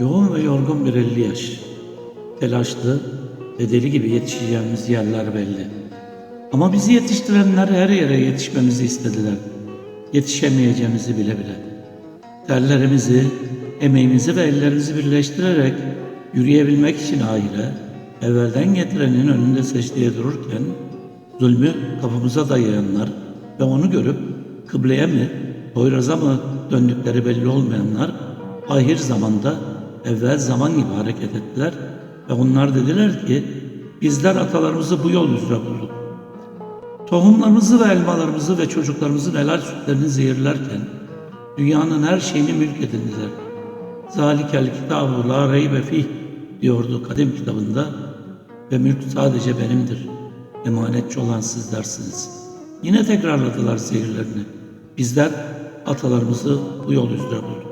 Yoğun ve yorgun bir 50 yaş. Telaşlı, ve deli gibi yetişeceğimiz yerler belli. Ama bizi yetiştirenler her yere yetişmemizi istediler. Yetişemeyeceğimizi bile bile. Terlerimizi, emeğimizi ve ellerimizi birleştirerek yürüyebilmek için aile, evvelden getirenin önünde secdeye dururken, zulmü kapımıza dayayanlar ve onu görüp kıbleye mi, Poyraz'a mı döndükleri belli olmayanlar, ahir zamanda evvel zaman gibi hareket ettiler ve onlar dediler ki, bizler atalarımızı bu yol üzere bulduk. Tohumlarımızı ve elmalarımızı ve çocuklarımızın helal sütlerini zehirlerken dünyanın her şeyini mülk edindiler. Zalikel kitabu la reybe fih diyordu kadim kitabında ve mülk sadece benimdir. Emanetçi olan sizlersiniz. Yine tekrarladılar zehirlerini. Bizler atalarımızı bu yol üzere bulduk.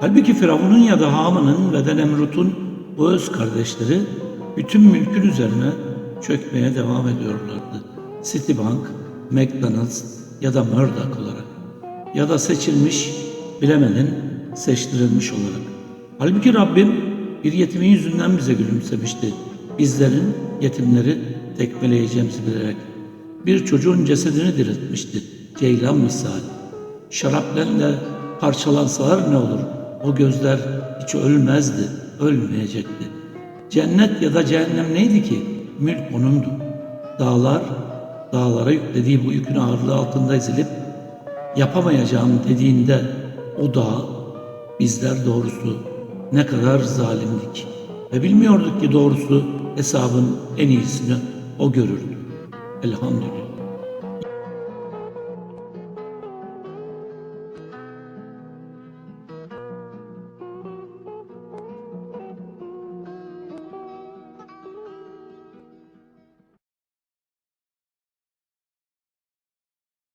Halbuki Firavun'un ya da Haman'ın ve de Nemrut'un bu öz kardeşleri bütün mülkün üzerine çökmeye devam ediyorlardı. Citibank, McDonald's ya da Murdoch olarak ya da seçilmiş, bilemedin seçtirilmiş olarak. Halbuki Rabbim bir yetimin yüzünden bize gülümsemişti. Bizlerin yetimleri tekmeleyeceğimizi bilerek. Bir çocuğun cesedini diriltmişti. Ceylan misali. Şaraplenle parçalansalar ne olur? O gözler hiç ölmezdi, ölmeyecekti. Cennet ya da cehennem neydi ki? Mülk onundu. Dağlar, dağlara yüklediği bu yükün ağırlığı altında ezilip yapamayacağım dediğinde o dağ bizler doğrusu ne kadar zalimdik. Ve bilmiyorduk ki doğrusu hesabın en iyisini o görürdü. Elhamdülillah.